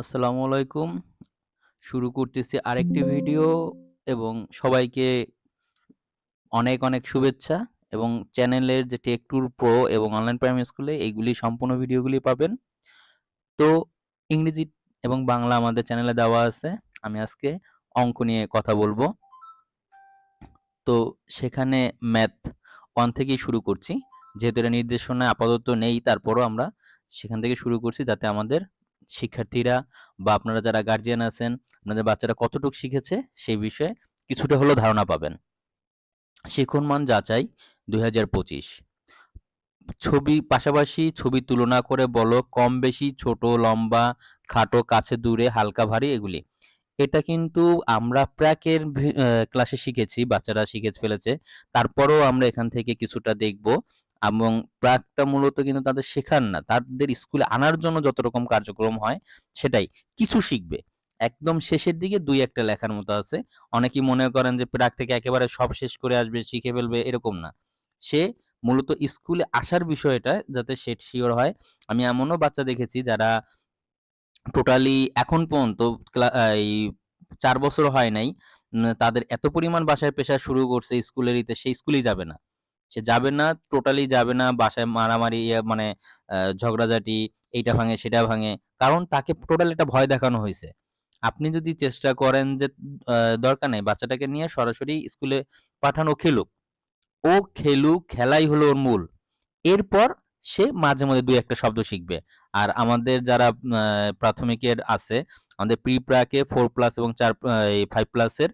আসসালামু আলাইকুম। শুরু করতেছি আরেকটি ভিডিও এবং সবাইকে অনেক, অনেক শুভেচ্ছা এবং চ্যানেলের যে টেক ট্যুর প্রো এবং অনলাইন প্রাইমারি স্কুলে এইগুলি সম্পূর্ণ ভিডিওগুলি পাবেন। তো ইংরেজি এবং বাংলা আমাদের চ্যানেলে দেওয়া আছে। আমি আজকে অঙ্ক নিয়ে কথা বলব। তো সেখানে ম্যাথ ওয়ান থেকেই শুরু করছি। যেহেতু এটা নির্দেশনায় আপাতত নেই তারপরও আমরা সেখান থেকে শুরু করছি যাতে আমাদের শিক্ষার্থীরা বা আপনারা যারা গার্জিয়ান আছেন, আপনাদের বাচ্চারা কতটুক শিখেছে সেই বিষয়ে কিছুটা হলেও ধারণা পাবেন। শিখন মান যাচাই ২০২৫ ছবি পাশাপাশি ছবি তুলনা করে বলো কম বেশি, ছোট, লম্বা, খাটো, কাছে, দূরে, হালকা, ভারী এগুলি। এটা কিন্তু আমরা প্র্যাকের ক্লাসে শিখেছি, বাচ্চারা শিখে ফেলেছে। তারপরেও আমরা এখান থেকে কিছুটা দেখব এবং প্রাকটা মূলত কিন্তু তাদের শেখার না। তাদের স্কুলে আনার জন্য যত রকম কার্যক্রম হয় সেটাই। কিছু শিখবে। একদম শেষের দিকে দুই একটা লেখার মতো আছে। অনেকেই মনে করেন যে প্রাক থেকে একেবারে সব শেষ করে আসবে, শিখে ফেলবে এরকম না। সে মূলত স্কুলে আসার বিষয়টা যাতে সে শিওর হয়। আমি এমনও বাচ্চা দেখেছি যারা টোটালি এখন পর্যন্ত এই চার বছর হয় নাই। তাদের এত পরিমাণ বাসায় পেশা শুরু করছে স্কুলের ইতে সে স্কুলেই যাবে না। সে যাবে না, টোটালি যাবে না। বাসায় মারামারি ইয়া মানে ঝগড়াঝাটি, এইটা ভাঙে, সেটা ভাঙে। কারণ তাকে টোটাল একটা ভয় দেখানো হয়েছে আপনি যদি চেষ্টা করেন যে দরকার নেই বাচ্চাটাকে নিয়ে সরাসরি স্কুলে পাঠানো খেলুক। ও খেলুক, খেলাই হলো ওর মূল। এরপর সে মাঝে, মাঝে দুই একটা শব্দ শিখবে। আর আমাদের যারা প্রাথমিকের আছে, আমাদের প্রি প্রাকে ফোর প্লাস এবং ৪ আ এই 5 প্লাসের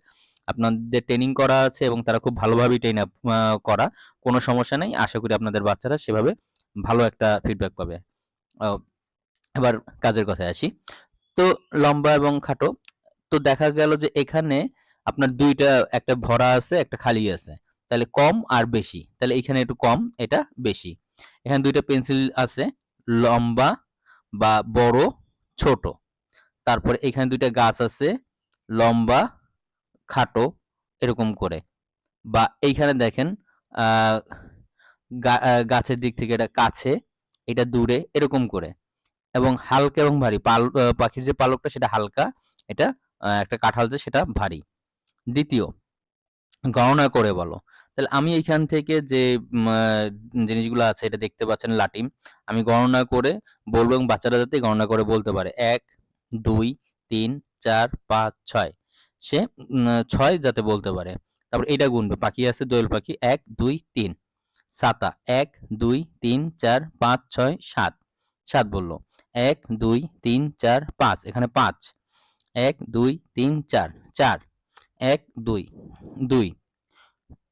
আপনাদের ট্রেনিং করা আছে এবং তারা খুব ভালোভাবেই ট্রেন আপ করা। কোনো সমস্যা নেই। আশা করি আপনাদের বাচ্চারা সেভাবে ভালো একটা ফিডব্যাক পাবে। এবার কাজের কথায় আসি। তো লম্বা এবং খাটো। তো দেখা গেল যে এখানে আপনার দুইটা একটা ভরা আছে, একটা খালি আছে। তাহলে কম আর বেশি। তাহলে এখানে একটু কম, এটা বেশি। এখানে দুইটা পেন্সিল আছে, লম্বা বা বড়, ছোট। তারপরে এখানে দুইটা গাছ আছে, লম্বা, খাটো এরকম করে। বা এইখানে দেখেন গাছের দিক থেকে এটা কাছে, এটা দূরে এরকম করে। এবং হালকা এবং ভারী পাল পাখির যে পালকটা সেটা হালকা, এটা একটা কাঁঠাল যে সেটা ভারী। দ্বিতীয়, গণনা করে বলো। তাহলে আমি এইখান থেকে যে জিনিসগুলো আছে এটা দেখতে পাচ্ছেন লাটিম। আমি গণনা করে বলব এবং বাচ্চারা যাতে গণনা করে বলতে পারে। ১, ২, ৩, ৪, ৫, ৬ সে ছয় যাতে বলতে পারে। তারপর এটা গুনবে। পাখি আছে দোয়েল পাখি এক দুই তিন সাতা এক দুই তিন চার পাঁচ ছয় সাত সাত বলল। ১, ২, ৩, ৪, ৫ এখানে ৫ ১, ২, ৩, ৪ ৪ ১, ২ ২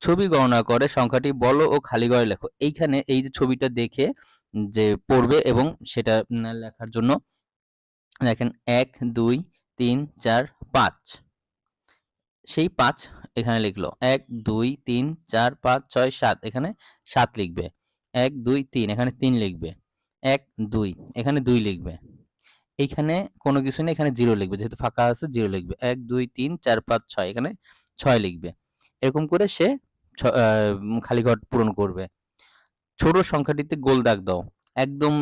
ছবি গণনা করে সংখ্যাটি বলো ও খালি ঘরে লেখো। এইখানে এই যে ছবিটা দেখে যে পড়বে এবং সেটা লেখার জন্য দেখেন ১, ২, ৩, ৪, ৫ সেই পাঁচ এখানে লিখলো। ১, ২, ৩, ৪, ৫, ৬, ৭ এখানে সাত লিখবে। ১, ২, ৩ এখানে তিন লিখবে। ১, ২ এখানে দুই লিখবে। এইখানে কোনো কিছু নেই, এখানে জিরো লিখবে। যেহেতু ফাঁকা আছে জিরো লিখবে। ১, ২, ৩, ৪, ৫, ৬ এখানে ছয় লিখবে। এরকম করে সে খালি ঘর পূরণ করবে। ছোট সংখ্যাটিতে গোল দাগ দাও। একদম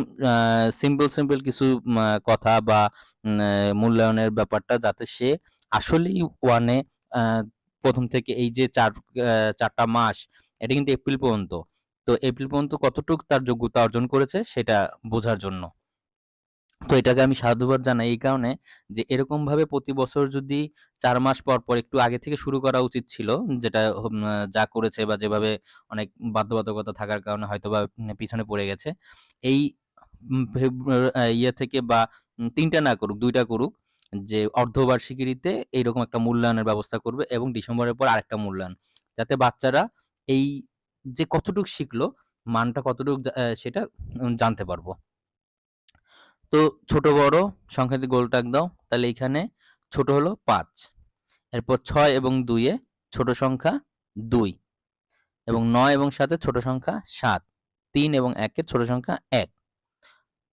সিম্পল, সিম্পল কিছু কথা বা মূল্যায়নের ব্যাপারটা যাতে সে আসলেই 1 ১ম থেকে এই যে চার চারটা মাস এটা কিন্তু এপ্রিল পর্যন্ত। তো এপ্রিল পর্যন্ত কতটুকু তার যোগ্যতা অর্জন করেছে সেটা বোঝার জন্য। তো এটাকে আমি সাধুবাদ জানাই এই কারণে যে এরকমভাবে প্রতি বছর যদি চার মাস পর, পর একটু আগে থেকে শুরু করা উচিত ছিল। যেটা যা করেছে বা যেভাবে অনেক বাধ্যবাধকতা থাকার কারণে হয়তো বা পিছনে পড়ে গেছে। এই ইয়ে থেকে বা তিনটা না করুক, দুইটা করুক। যে অর্ধবার্ষিকীতে এইরকম একটা মূল্যায়নের ব্যবস্থা করবে এবং ডিসেম্বরের পর আরেকটা মূল্যায়ন। যাতে বাচ্চারা এই যে কতটুক শিখলো, মানটা কতটুক সেটা জানতে পারব। তো ছোট বড় সংখ্যাতে গোল দাগ দাও। তাহলে এইখানে ছোট হলো পাঁচ এরপর ছয় এবং ২ এ ছোট সংখ্যা দুই এবং নয় এবং সাতে ছোট সংখ্যা ৭ ৩ এবং ১ এর ছোট সংখ্যা এক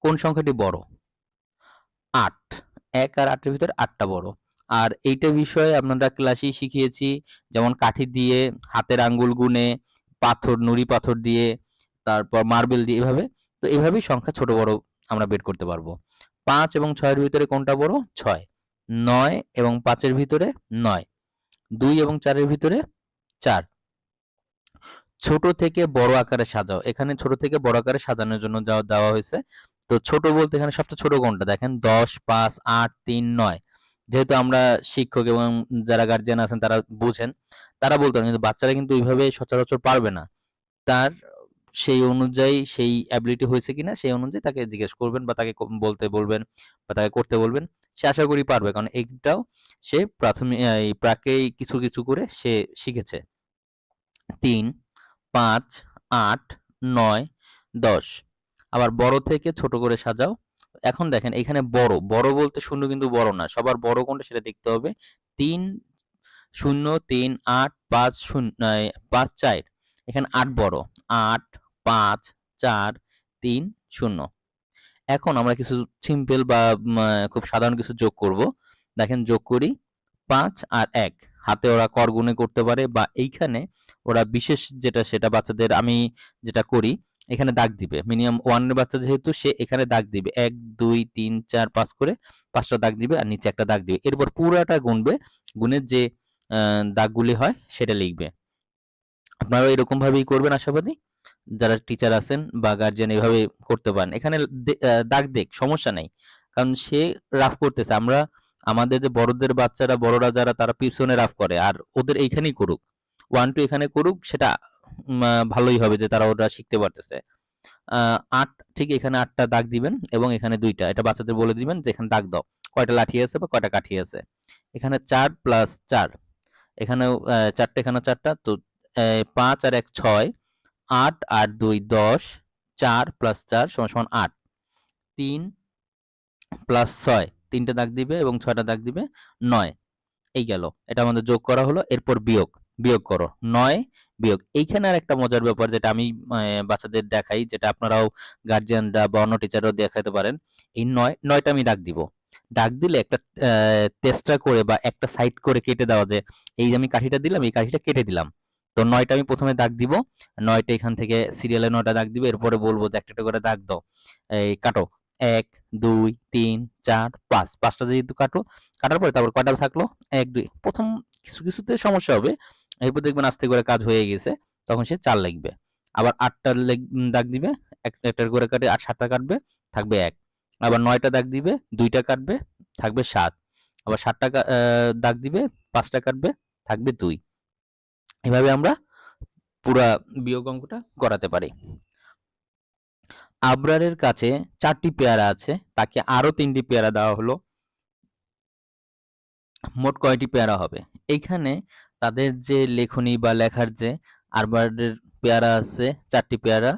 কোন সংখ্যাটি বড়? ৮ ১ আর ৮ এর ভিতরে ৮ টা বড়। আর এইটা বিষয়ে আপনারা ক্লাসেই শিখিয়েছি। যেমন কাঠি দিয়ে হাতের আঙ্গুল গুনে, পাথর নুড়ি পাথর দিয়ে, তারপর মার্বেল দিয়ে এভাবে। তো এভাবেই সংখ্যা ছোট বড় আমরা বের করতে পারব। পাঁচ এবং ছয়ের ভিতরে কোনটা বড় ছয় নয় এবং পাঁচের ভিতরে নয় দুই এবং চারের ভিতরে চার ছোট থেকে বড় আকারে সাজাও এখানে ছোট থেকে বড় আকারে সাজানোর জন্য দেওয়া হয়েছে তো ছোট বলতে এখানে সবচেয়ে ছোট কোনটা? দেখেন, দশ, পাঁচ, আট, তিন, নয়। যেহেতু আমরা শিক্ষক এবং যারা গার্জিয়ান আছেন, তারা বুঝেন, তারা বলতে পারেন, কিন্তু বাচ্চারা কিন্তু ওইভাবে সচরাচর পারবে না। তার সেই অনুযায়ী সেই অ্যাবিলিটি হয়েছে কিনা, সেই অনুযায়ী তাকে জিজ্ঞেস করবেন বা তাকে বলতে বলবেন বা তাকে করতে বলবেন। সে আশা করি পারবে, কারণ এইটাও সে প্রাথমিক প্রাকেই কিছু কিছু করে সে শিখেছে। তিন, পাঁচ, আট, নয়, দশ। আবার বড় থেকে ছোট করে সাজাও। এখন দেখেন, এখানে বড় বড় বলতে শূন্য কিন্তু বড় না, সবার বড় কোনটা সেটা দেখতে হবে। তিন শূন্য, তিন, আট, পাঁচ শূন্য পাঁচ, চার, এখানে আট বড়, আট, পাঁচ, চার, তিন, শূন্য। এখন আমরা কিছু সিম্পল বা খুব সাধারণ কিছু যোগ করব। দেখেন, যোগ করি, পাঁচ আর এক, হাতে ওরা কর গুণে করতে পারে বা এইখানে ওরা বিশেষ যেটা সেটা বাচ্চাদের আমি যেটা করি এখানে দাগ দিবে। মিনিমাম ওয়ানের বাচ্চা যেহেতু, সে এখানে দাগ দিবে। এক, দুই, তিন, চার, পাঁচ করে পাঁচটা দাগ দিবে আর নিচে একটা দাগ দিবে। এরপর পুরাটা গুনবে গুণের যে দাগগুলি হয় সেটা লিখবে। আপনারাও এরকম ভাবেই করবেন, আশাবাদী। যারা টিচার আছেন বা গার্জিয়ান এভাবে করতে পারেন। এখানে দাগ দেখ সমস্যা নেই। কারণ সে রাফ করতেছে। আমরা, আমাদের যে বড়দের বাচ্চারা, বড়রা যারা, তারা পিছনে রাফ করে। আর ওদের এইখানেই করুক। ওয়ান টু এখানে করুক, সেটা ভালোই হবে যে তারা ওরা শিখতে পারতেছে। আট, ঠিক এখানে আটটা দাগ দিবেন এবং এখানে দুইটা। এটা বাচ্চাদের বলে দিবেন যে এখানে দাগ দাও। কয়টা লাঠি আছে বা কয়টা কাঠি আছে। এখানে চার প্লাস চার। এখানেও চারটা এখানে চারটা। তো পাঁচ আর এক ছয়। আট আর দুই দশ। চার প্লাস চার সমান সমান আট। তিন প্লাস ছয়। তিনটে দাগ দিবে এবং ছয়টা দাগ দিবে নয়। এই গেল। এটা আমাদের যোগ করা হলো। এরপর বিয়োগ। বিয়োগ করো। নয় বিয়োগ। এইখানে আর একটা মজার ব্যাপার যেটা আমি বাচ্চাদের দেখাই, যেটা আপনারাও গার্জিয়ানরা বা অন্য টিচাররাও দেখাতে পারেন, এই নয়, নয়টা আমি ডাক দিব। ডাক দিলে একটা টেস্টটা করে বা একটা সাইড করে কেটে দেওয়া যে, এই যে আমি কাঠিটা দিলাম, এই কাঠিটা কেটে দিলাম। তো নয়টা আমি প্রথমে দাগ দিব, নয়টা এখান থেকে সিরিয়ালে নয়টা দাগ দিব, এরপরে বলব যে একটা করে দাগ দাও। এই কাটো। এক, দুই, তিন, চার, পাঁচ। পাঁচটা যেহেতু কাটো, কাটার পরে তারপর কয়টা থাকল? এক, দুই। প্রথম কিছু, কিছুতে সমস্যা হবে এরপর দেখবেন আস্তে করে কাজ হয়ে গেছে, তখন সে চার লিখবে। আবার আটটা দাগ দিবে, এক- একটা করে কাটে আট, সাতটা কাটবে, থাকবে এক। আবার নয়টা দাগ দিবে, দুইটা কাটবে, থাকবে সাত। আবার সাতটা দাগ দিবে, পাঁচটা কাটবে, থাকবে দুই। এভাবে আমরা পুরা বিয়োগ অঙ্কটা করাতে পারি। আবরারের কাছে চারটি পেয়ারা আছে, তাকে আরও তিনটি পেয়ারা দেওয়া হলো। মোট কয়টি পেয়ারা হবে? এইখানে তাদের যে লেখনী বা লেখার যে আরবারের পেয়ারা আছে, চারটি পেয়ারা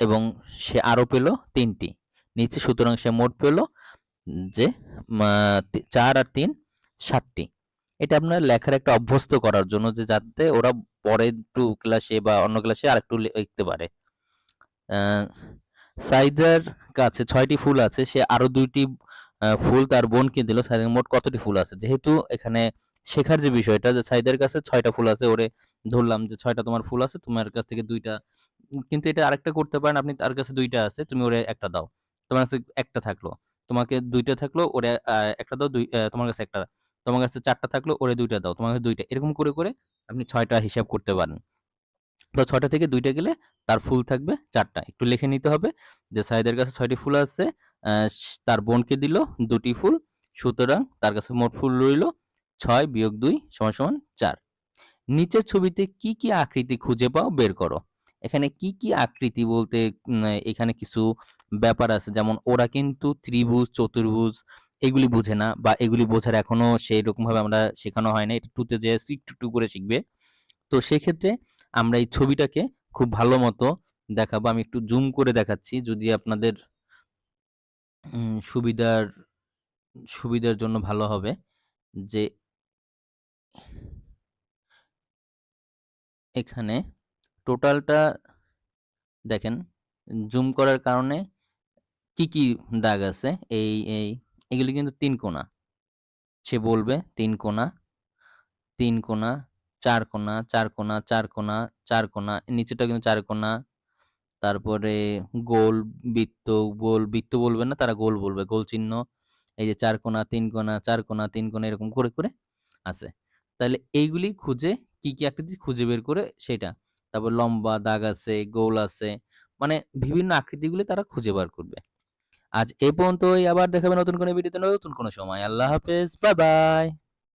এবং সে আরও পেল তিনটি। নিচে সুতরাং সে মোট পেল যে চার আর তিন সাতটি। এটা আপনার লেখার একটা অভ্যস্ত করার জন্য যে যাতে ওরা পরে একটু ক্লাসে বা অন্য ক্লাসে আর একটু লিখতে পারে। সাইদার কাছে ছয়টি ফুল আছে, সে আরও দুইটি ফুল তার বোনকে দিল। সাইদার মোট কতটি ফুল আছে? যেহেতু এখানে শেখার যে বিষয়টা, যে সাইদের কাছে ছয়টা ফুল আছে, ওরে ধরলাম যে ছয়টা তোমার ফুল আছে, তোমার কাছ থেকে দুইটা, কিন্তু এটা আরেকটা করতে পারেন, আপনি তার কাছে দুইটা আছে, তুমি ওরে একটা দাও। তোমার কাছে একটা থাকল, তোমাকে দুইটা থাকল, ওরে একটা দাও, দুই তোমার কাছে একটা, তোমার কাছে চারটা থাকল, ওরে দুইটা দাও, তোমার কাছে দুইটা, এরকম করে করে আপনি ছয়টা হিসাব করতে পারেন। তো ছয়টা থেকে দুইটা গেলে তার ফুল থাকবে চারটা, একটু লিখে নিতে হবে যে সাইদের কাছে ছয়টি ফুল আছে তার বোনকে দিল দুটি ফুল, সুতরাং তার কাছে মোট ফুল রইল ছয় বিয়োগ দুই সমান সমান চার। নিচের ছবিতে কি কি আকৃতি খুঁজে পাও বের করো। এখানে কি কি আকৃতি বলতে এখানে কিছু ব্যাপার আছে। যেমন ওরা কিন্তু ত্রিভুজ, চতুর্ভুজ এগুলি বুঝে না বা এগুলি বোঝার এখনও সেই রকম ভাবে আমরা শেখানো হয় না। এটা টুতে যে একটু একটু করে শিখবে। তো সেক্ষেত্রে আমরা এই ছবিটাকে খুব ভালো মতো দেখাবো। আমি একটু জুম করে দেখাচ্ছি যদি আপনাদের সুবিধার সুবিধার জন্য ভালো হবে যে এখানে টোটালটা দেখেন জুম করার কারণে কি কি দাগ আছে এই এই এগুলি কিন্তু তিন কোণা সে বলবে তিন কোণা তিন কোণা চার কোণা চার কোণা চার কোণা চার কোণা নিচেটা কিন্তু চার কোণা তারপরে গোল, বৃত্ত, গোল, বৃত্ত বলবে না তারা গোল বলবে। গোল চিহ্ন, এই যে চার কোণা, তিন কোণা, চার কোণা, তিন কোণা এরকম করে, করে আছে। তাহলে এইগুলি খুঁজে কি, কি আকৃতি খুঁজে বের করে সেটা। তারপর লম্বা দাগ আছে, গোল আছে। মানে বিভিন্ন আকৃতিগুলি তারা খুঁজে বার করবে। আজ এ পর্যন্তই আবার দেখাবে নতুন কোনো ভিডিওতে নতুন কোনো সময়। আল্লাহ হাফেজ। Bye, bye.